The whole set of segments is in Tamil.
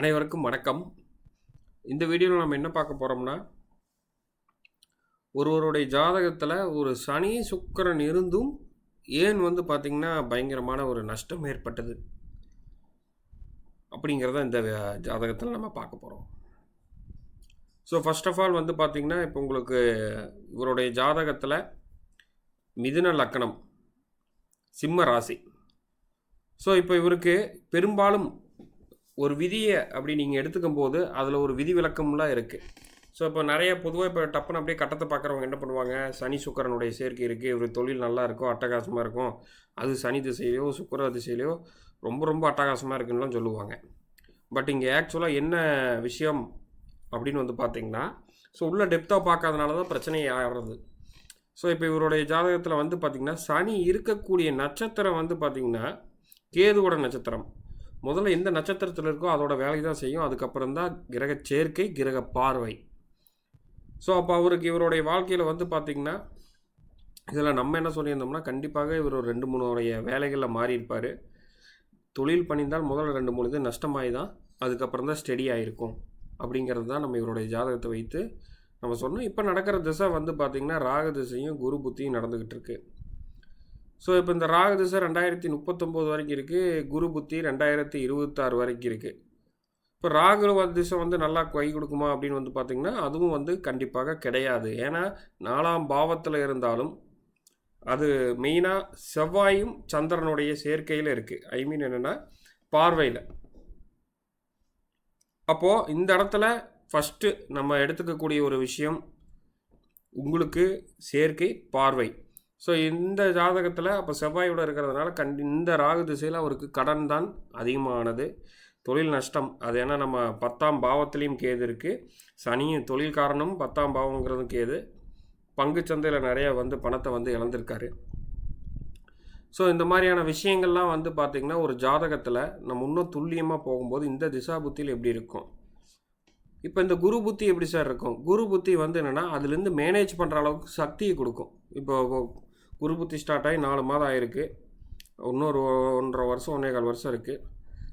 அனைவருக்கும் வணக்கம். இந்த வீடியோவில் நம்ம என்ன பார்க்க போகிறோம்னா ஒருவருடைய ஜாதகத்தில் ஒரு சனி சுக்கிரன் இருந்தும் ஏன் வந்து பார்த்திங்கன்னா பயங்கரமான ஒரு நஷ்டம் ஏற்பட்டது அப்படிங்கிறத இந்த ஜாதகத்தில் நம்ம பார்க்க போகிறோம் ஸோ ஃபஸ்ட் ஆஃப் ஆல் வந்து பார்த்திங்கன்னா இப்போ உங்களுக்கு இவருடைய ஜாதகத்தில் மிதுன லக்கணம் சிம்ம ராசி. ஸோ இப்போ இவருக்கு பெரும்பாலும் ஒரு விதியை அப்படி நீங்கள் எடுத்துக்கும் போது அதில் ஒரு விதி விளக்கம்லாம் இருக்குது ஸோ இப்போ நிறைய பொதுவாக இப்போ டப்புன்னு அப்படியே கட்டத்தை பார்க்குறவங்க என்ன பண்ணுவாங்க? சனி சுக்கரனுடைய சேர்க்கை இருக்குது இவர் தொழில் நல்லா இருக்கும் அட்டகாசமாக இருக்கும். அது சனி திசையிலையோ சுக்கர திசையிலையோ ரொம்ப ரொம்ப அட்டகாசமாக இருக்குன்னுலாம் சொல்லுவாங்க. பட் இங்கே ஆக்சுவலாக என்ன விஷயம் அப்படின்னு வந்து பார்த்தீங்கன்னா ஸோ உள்ள டெப்த்தாக பார்க்காதனால தான் பிரச்சனை ஆகிறது. ஸோ இப்போ இவருடைய ஜாதகத்தில் வந்து பார்த்திங்கன்னா சனி இருக்கக்கூடிய நட்சத்திரம் வந்து பார்த்திங்கன்னா கேதுவோட நட்சத்திரம். முதல்ல எந்த நட்சத்திரத்தில் இருக்கோ அதோட வேலை தான் செய்யும். அதுக்கப்புறம் தான் கிரக சேர்க்கை கிரக பார்வை. ஸோ அப்போ அவருக்கு இவருடைய வாழ்க்கையில் வந்து பார்த்திங்கன்னா இதில் நம்ம என்ன சொல்லியிருந்தோம்னா கண்டிப்பாக இவர் ஒரு ரெண்டு மூணு உடைய வேலைகளில் மாறியிருப்பார். தொழில் பண்ணியிருந்தால் முதல்ல ரெண்டு மூணு இது நஷ்டமாகி தான் அதுக்கப்புறம் தான் ஸ்டெடி ஆகிருக்கும் அப்படிங்கிறது தான் நம்ம இவருடைய ஜாதகத்தை வைத்து நம்ம சொன்னோம். இப்போ நடக்கிற திசை வந்து பார்த்திங்கன்னா ராக திசையும் குரு புத்தியும் நடந்துக்கிட்டு இருக்குது ஸோ இப்போ இந்த ராகு திசை ரெண்டாயிரத்தி முப்பத்தொம்போது வரைக்கும் இருக்குது குரு புத்தி ரெண்டாயிரத்தி இருபத்தாறு வரைக்கும் இருக்குது இப்போ ராகு திசை வந்து நல்லா கை கொடுக்குமா அப்படின்னு வந்து பார்த்திங்கன்னா அதுவும் வந்து கண்டிப்பாக கிடையாது. ஏன்னா நாலாம் பாவத்தில் இருந்தாலும் அது மெயினாக செவ்வாயும் சந்திரனுடைய சேர்க்கையில் இருக்குது ஐ மீன் என்னென்னா பார்வையில். அப்போது இந்த இடத்துல ஃபஸ்ட்டு நம்ம எடுத்துக்கக்கூடிய ஒரு விஷயம் உங்களுக்கு சேர்க்கை பார்வை. ஸோ இந்த ஜாதகத்தில் அப்போ செவ்வாயோடு இருக்கிறதுனால கண்டி இந்த ராகு திசையில் அவருக்கு கடன் தான் அதிகமானது. தொழில் நஷ்டம். அது ஏன்னா நம்ம பத்தாம் பாவத்துலேயும் கேது இருக்குது சனியும் தொழில் காரணமும் பத்தாம் பாவங்கிறதும் கேது. பங்கு சந்தையில் நிறைய வந்து பணத்தை வந்து இழந்திருக்காரு. ஸோ இந்த மாதிரியான விஷயங்கள்லாம் வந்து பார்த்திங்கன்னா ஒரு ஜாதகத்தில் நம்ம இன்னும் துல்லியமாக போகும்போது இந்த திசா புத்தியில் எப்படி இருக்கும்? இப்போ இந்த குரு புத்தி எப்படி சார் இருக்கும்? குரு புத்தி வந்து என்னென்னா அதுலேருந்து மேனேஜ் பண்ணுற அளவுக்கு சக்தியை கொடுக்கும். இப்போ குரு புத்தி ஸ்டார்ட் ஆகி நாலு மாதம் ஆயிருக்கு. இன்னொரு ஒன்றரை வருஷம் ஒன்றே கால் வருஷம் இருக்குது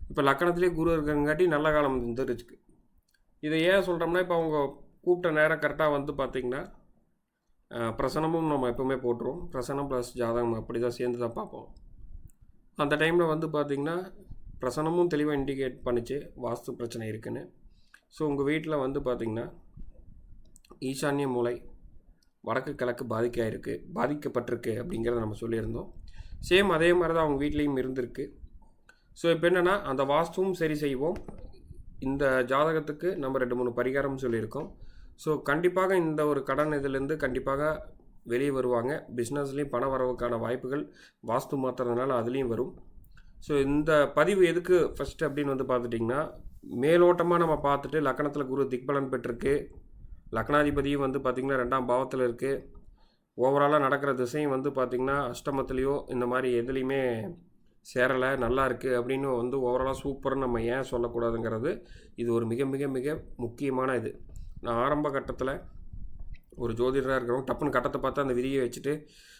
இப்போ லக்கணத்திலே குரு இருக்கிறங்காட்டி நல்ல காலம் வந்துருச்சு இதை ஏன் சொல்கிறோம்னா இப்போ அவங்க கூப்பிட்ட நேரம் கரெக்டாக வந்து பார்த்திங்கன்னா பிரசனமும் நம்ம எப்போவுமே போட்டுருவோம். பிரசனம் ப்ளஸ் ஜாதகம் அப்படி தான் சேர்ந்து தான் பார்ப்போம். அந்த டைமில் வந்து பார்த்திங்கன்னா பிரசனமும் தெளிவாக இண்டிகேட் பண்ணிச்சு வாஸ்து பிரச்சனை இருக்குன்னு. ஸோ உங்கள் வீட்டில் வந்து பார்த்திங்கன்னா ஈசான்ய மூளை வடக்கு கிழக்கு பாதிக்காயிருக்கு பாதிக்கப்பட்டிருக்கு அப்படிங்கிறத நம்ம சொல்லியிருந்தோம். சேம் அதே மாதிரி தான் அவங்க வீட்லேயும் இருந்திருக்கு. ஸோ இப்போ என்னென்னா அந்த வாஸ்துவும் சரி செய்வோம். இந்த ஜாதகத்துக்கு நம்ம ரெண்டு மூணு பரிகாரம் சொல்லியிருக்கோம். ஸோ கண்டிப்பாக இந்த ஒரு கடன் இதுலேருந்து கண்டிப்பாக வெளியே வருவாங்க. பிஸ்னஸ்லேயும் பண வரவுக்கான வாய்ப்புகள் வாஸ்து மாற்றுறதுனால அதுலேயும் வரும். ஸோ இந்த பதிவு எதுக்கு ஃபஸ்ட்டு அப்படின்னு வந்து பார்த்துட்டிங்கன்னா மேலோட்டமாக நம்ம பார்த்துட்டு லக்கணத்தில் குரு திக்பலன் பெற்றிருக்கு. லக்னாதிபதியும் வந்து பார்த்திங்கன்னா ரெண்டாம் பாவத்தில் இருக்குது ஓவராலாக நடக்கிற திசையும் வந்து பார்த்திங்கன்னா அஷ்டமத்துலேயோ இந்த மாதிரி எதுலேயுமே சேரலை நல்லா இருக்குது அப்படின்னு வந்து ஓவராலாக சூப்பர்னு நம்ம ஏன் சொல்லக்கூடாதுங்கிறது இது ஒரு மிக மிக மிக முக்கியமான இது. நான் ஆரம்ப கட்டத்தில் ஒரு ஜோதிடராக இருக்கிறவங்க டப்புன்னு கட்டத்தை பார்த்து அந்த விதியை வச்சுட்டு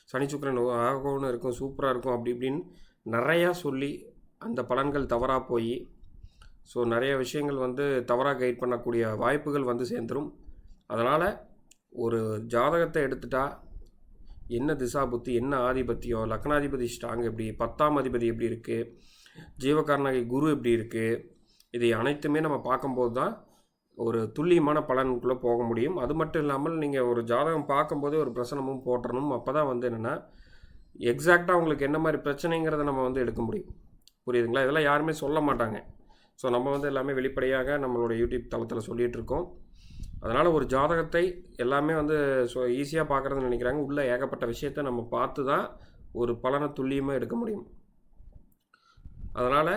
சனி சுக்கரன் ஆகணும்னு இருக்கும் சூப்பராக இருக்கும் அப்படி இப்படின்னு நிறையா சொல்லி அந்த பலன்கள் தவறாக போய் ஸோ நிறைய விஷயங்கள் வந்து தவறாக கைட் பண்ணக்கூடிய வாய்ப்புகள் வந்து சேர்ந்துடும் அதனால் ஒரு ஜாதகத்தை எடுத்துட்டா என்ன திசா புத்தி என்ன ஆதிபத்தியம் லக்னாதிபதி ஸ்ட்ராங் எப்படி பத்தாம் அதிபதி எப்படி இருக்குது ஜீவகாரணகை குரு எப்படி இருக்குது இதை அனைத்துமே நம்ம பார்க்கும்போது தான் ஒரு துல்லியமான பலனுக்குள்ளே போக முடியும். அது மட்டும் இல்லாமல் நீங்கள் ஒரு ஜாதகம் பார்க்கும்போதே ஒரு பிரசனமும் போட்டணும் அப்போ தான் வந்து என்னென்னா எக்ஸாக்டாக உங்களுக்கு என்ன மாதிரி பிரச்சனைங்கிறத நம்ம வந்து எடுக்க முடியும். புரியுதுங்களா? இதெல்லாம் யாருமே சொல்ல மாட்டாங்க. ஸோ நம்ம வந்து எல்லாமே வெளிப்படையாக நம்மளோட யூடியூப் தளத்தில் சொல்லிகிட்டு இருக்கோம். அதனால் ஒரு ஜாதகத்தை எல்லாமே வந்து ஸோ ஈஸியாக பார்க்குறதுன்னு நினைக்கிறாங்க. உள்ளே ஏகப்பட்ட விஷயத்தை நம்ம பார்த்து தான் ஒரு பலனை துல்லியமாக எடுக்க முடியும். அதனால்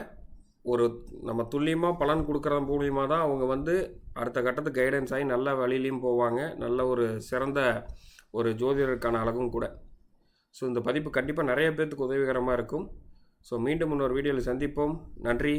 ஒரு நம்ம துல்லியமாக பலன் கொடுக்குறது மூலியமாக தான் அவங்க வந்து அடுத்த கட்டத்துக்கு கைடன்ஸ் ஆகி நல்ல வழியிலையும் போவாங்க. நல்ல ஒரு சிறந்த ஒரு ஜோதிடருக்கான அழகும் கூட. ஸோ இந்த பதிப்பு கண்டிப்பாக நிறைய பேர்த்துக்கு உதவிகரமாக இருக்கும். ஸோ மீண்டும் இன்னொரு வீடியோவில் சந்திப்போம். நன்றி.